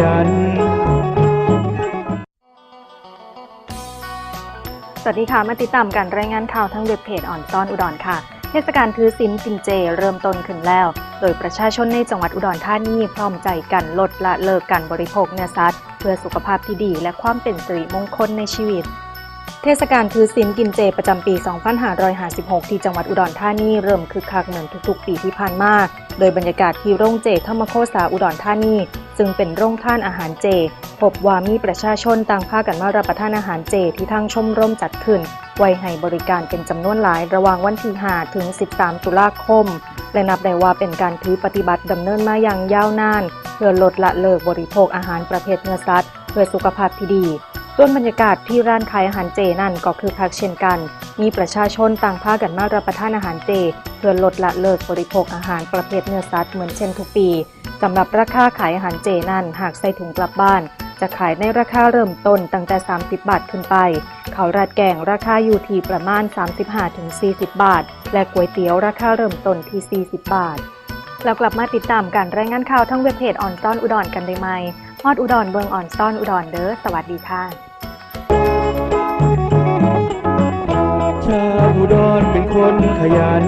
ยัน สวัสดีค่ะ มาติดตามการรายงานข่าวทั้งเว็บเพจอ่อนซ้อนอุดรค่ะ เทศกาลถือศีลกินเจเริ่มต้นขึ้นแล้ว โดยประชาชนในจังหวัดอุดรธานีพร้อมใจกันลดละเลิกการบริโภคเนื้อสัตว์ เพื่อสุขภาพที่ดีและความเป็นสิริมงคลในชีวิตเทศกาลถือศีลกินเจประจำปี 2556 ที่จังหวัดอุดรธานีเริ่มคึกคักเหมือนทุกๆ ปีที่ผ่านมา โดยบรรยากาศที่โรงเจธรรมโคสาอุดรธานี ซึ่งเป็นโรงท่านอาหารเจ พบว่ามีประชาชนต่างพากันมารับประทานอาหารเจที่ทางชมรมจัดขึ้น ไว้ให้บริการเป็นจำนวนหลายระหว่างวันที่5ถึง 13 ตุลาคม และนับได้ว่าเป็นการถือปฏิบัติดำเนินมาอย่างยาวนาน เพื่อลดละเลิกบริโภคอาหารประเภทเนื้อสัตว์ เพื่อสุขภาพที่ดี ส่วนบรรยากาศที่ร้านขายอาหารเจนั่นก็คือคักเช่นกัน มีประชาชนต่างพากันมารับประทานอาหารเจ เพื่อลดละเลิกบริโภคอาหารประเภทเนื้อสัตว์เหมือนเช่นทุกปีสำหรับราคาขายอาหารเจนั่นหากใส่ถุงกลับบ้าน จะขายในราคาเริ่มต้นตั้งแต่ 30 บาทขึ้นไปข้าวราดแกงราคาอยู่ที่ประมาณ 35-40 บาท และก๋วยเตี๋ยวราคาเริ่มต้นที่ 40 บาท แล้วกลับมาติดตามการรายงานข่าวทั้งเว็บเพจออนซ่อนอุดรกันได้ไหม ฮอดอุดรเบิงอ่อนซ่อนอุดรเด้อสวัสดีค่ะชาวอุดรเป็นคนขยัน